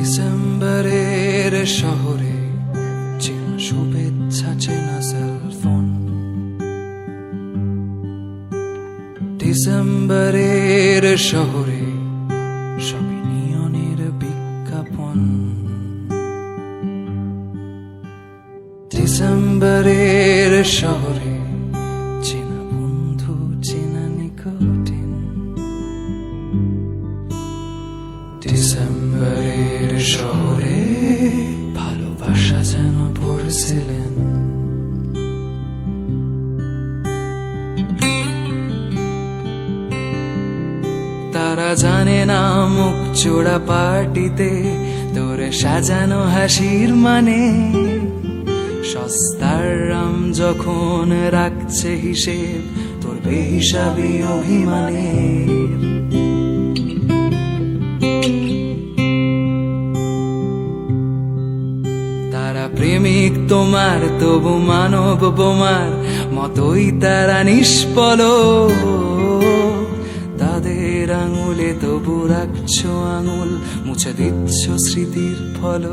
ডিসেম্বরের শহরে চেনা শুভেচ্ছা চেনা সেলফোন ডিসেম্বরের শহরে বিজ্ঞাপন। ডিসেম্বরের শহরে ডিসেম্বরের শহরে ভালোবাসা যেন পড়ছিলেন। তারা জানে না মুখ চোড়া পার্টিতে, তোরে সাজানো হাসির মানে। সস্তার রাম যখন রাখছে হিসেব, তোর বেহিসাবি অভিমানের। তারা প্রেমিক তোমার, তবু মানব বোমার মতোই তারা নিষ্পল তাদের আঙুলে তবু রাখছ আঙুল, মুছে দিচ্ছ স্মৃতির ফল।